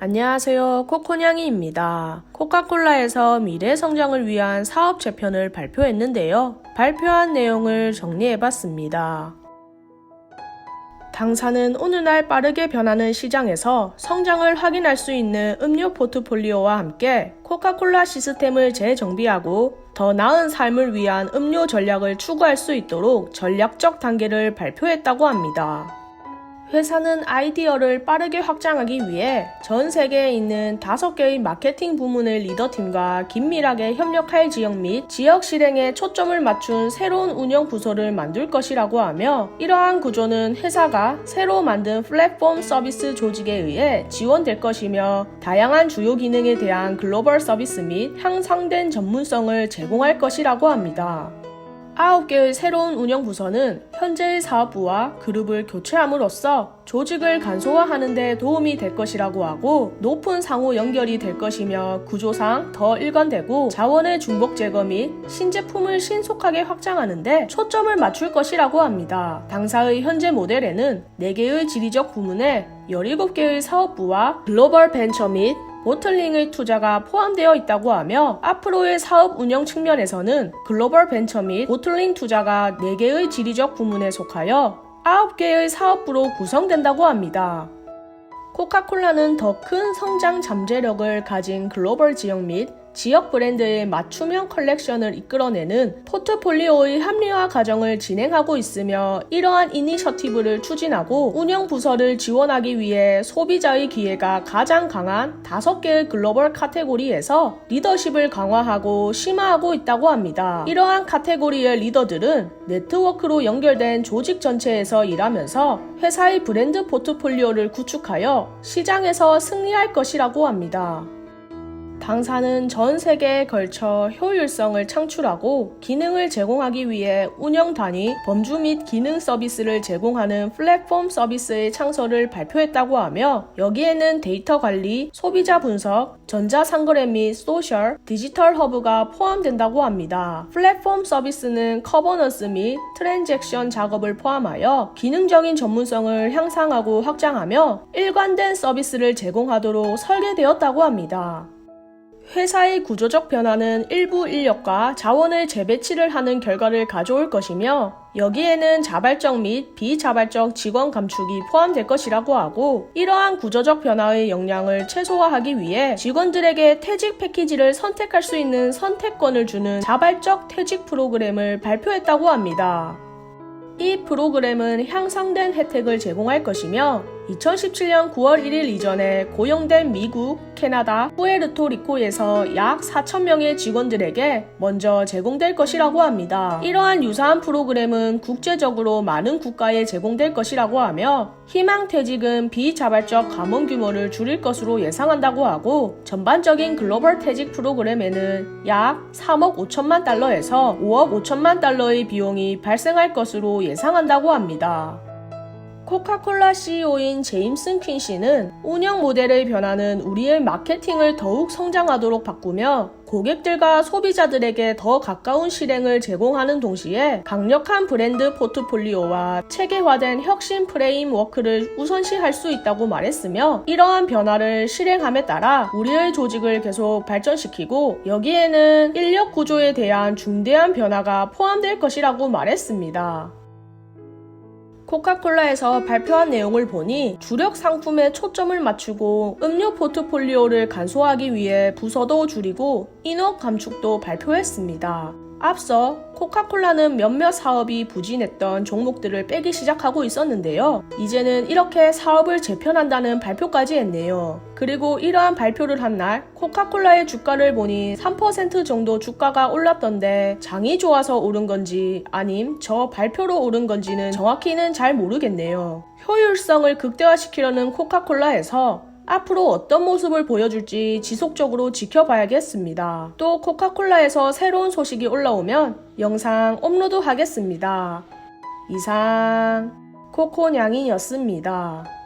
안녕하세요. 코코냥이입니다. 코카콜라에서 미래 성장을 위한 사업 재편을 발표했는데요. 발표한 내용을 정리해봤습니다. 당사는 오늘날 빠르게 변하는 시장에서 성장을 확인할 수 있는 음료 포트폴리오와 함께 코카콜라 시스템을 재정비하고 더 나은 삶을 위한 음료 전략을 추구할 수 있도록 전략적 단계를 발표했다고 합니다. 회사는 아이디어를 빠르게 확장하기 위해 전 세계에 있는 5개의 마케팅 부문의 리더팀과 긴밀하게 협력할 지역 및 지역 실행에 초점을 맞춘 새로운 운영 부서를 만들 것이라고 하며 이러한 구조는 회사가 새로 만든 플랫폼 서비스 조직에 의해 지원될 것이며 다양한 주요 기능에 대한 글로벌 서비스 및 향상된 전문성을 제공할 것이라고 합니다. 9개의 새로운 운영 부서는 현재의 사업부와 그룹을 교체함으로써 조직을 간소화하는 데 도움이 될 것이라고 하고 높은 상호 연결이 될 것이며 구조상 더 일관되고 자원의 중복 제거 및 신제품을 신속하게 확장하는 데 초점을 맞출 것이라고 합니다. 당사의 현재 모델에는 4개의 지리적 부문에 17개의 사업부와 글로벌 벤처 및 보틀링의 투자가 포함되어 있다고 하며 앞으로의 사업 운영 측면에서는 글로벌 벤처 및 보틀링 투자가 4개의 지리적 부문에 속하여 9개의 사업부로 구성된다고 합니다. 코카콜라는 더 큰 성장 잠재력을 가진 글로벌 지역 및 지역 브랜드의 맞춤형 컬렉션을 이끌어내는 포트폴리오의 합리화 과정을 진행하고 있으며 이러한 이니셔티브를 추진하고 운영 부서를 지원하기 위해 소비자의 기회가 가장 강한 5개의 글로벌 카테고리에서 리더십을 강화하고 심화하고 있다고 합니다. 이러한 카테고리의 리더들은 네트워크로 연결된 조직 전체에서 일하면서 회사의 브랜드 포트폴리오를 구축하여 시장에서 승리할 것이라고 합니다. 당사는 전 세계에 걸쳐 효율성을 창출하고 기능을 제공하기 위해 운영 단위, 범주 및 기능 서비스를 제공하는 플랫폼 서비스의 창설을 발표했다고 하며 여기에는 데이터 관리, 소비자 분석, 전자상거래 및 소셜, 디지털 허브가 포함된다고 합니다. 플랫폼 서비스는 커버넌스 및 트랜잭션 작업을 포함하여 기능적인 전문성을 향상하고 확장하며 일관된 서비스를 제공하도록 설계되었다고 합니다. 회사의 구조적 변화는 일부 인력과 자원을 재배치를 하는 결과를 가져올 것이며 여기에는 자발적 및 비자발적 직원 감축이 포함될 것이라고 하고 이러한 구조적 변화의 영향을 최소화하기 위해 직원들에게 퇴직 패키지를 선택할 수 있는 선택권을 주는 자발적 퇴직 프로그램을 발표했다고 합니다. 이 프로그램은 향상된 혜택을 제공할 것이며 2017년 9월 1일 이전에 고용된 미국, 캐나다, 푸에르토리코에서 약 4,000명의 직원들에게 먼저 제공될 것이라고 합니다. 이러한 유사한 프로그램은 국제적으로 많은 국가에 제공될 것이라고 하며 희망퇴직은 비자발적 감원 규모를 줄일 것으로 예상한다고 하고 전반적인 글로벌 퇴직 프로그램에는 약 3억 5천만 달러에서 5억 5천만 달러의 비용이 발생할 것으로 예상한다고 합니다. 코카콜라 CEO인 제임슨 퀸 씨는 운영 모델의 변화는 우리의 마케팅을 더욱 성장하도록 바꾸며 고객들과 소비자들에게 더 가까운 실행을 제공하는 동시에 강력한 브랜드 포트폴리오와 체계화된 혁신 프레임워크를 우선시할 수 있다고 말했으며 이러한 변화를 실행함에 따라 우리의 조직을 계속 발전시키고 여기에는 인력 구조에 대한 중대한 변화가 포함될 것이라고 말했습니다. 코카콜라에서 발표한 내용을 보니 주력 상품에 초점을 맞추고 음료 포트폴리오를 간소화하기 위해 부서도 줄이고 인원 감축도 발표했습니다. 앞서 코카콜라는 몇몇 사업이 부진했던 종목들을 빼기 시작하고 있었는데요. 이제는 이렇게 사업을 재편한다는 발표까지 했네요. 그리고 이러한 발표를 한 날 코카콜라의 주가를 보니 3% 정도 주가가 올랐던데 장이 좋아서 오른 건지 아님 저 발표로 오른 건지는 정확히는 잘 모르겠네요. 효율성을 극대화시키려는 코카콜라에서 앞으로 어떤 모습을 보여줄지 지속적으로 지켜봐야겠습니다. 또 코카콜라에서 새로운 소식이 올라오면 영상 업로드 하겠습니다. 이상 코코냥이였습니다.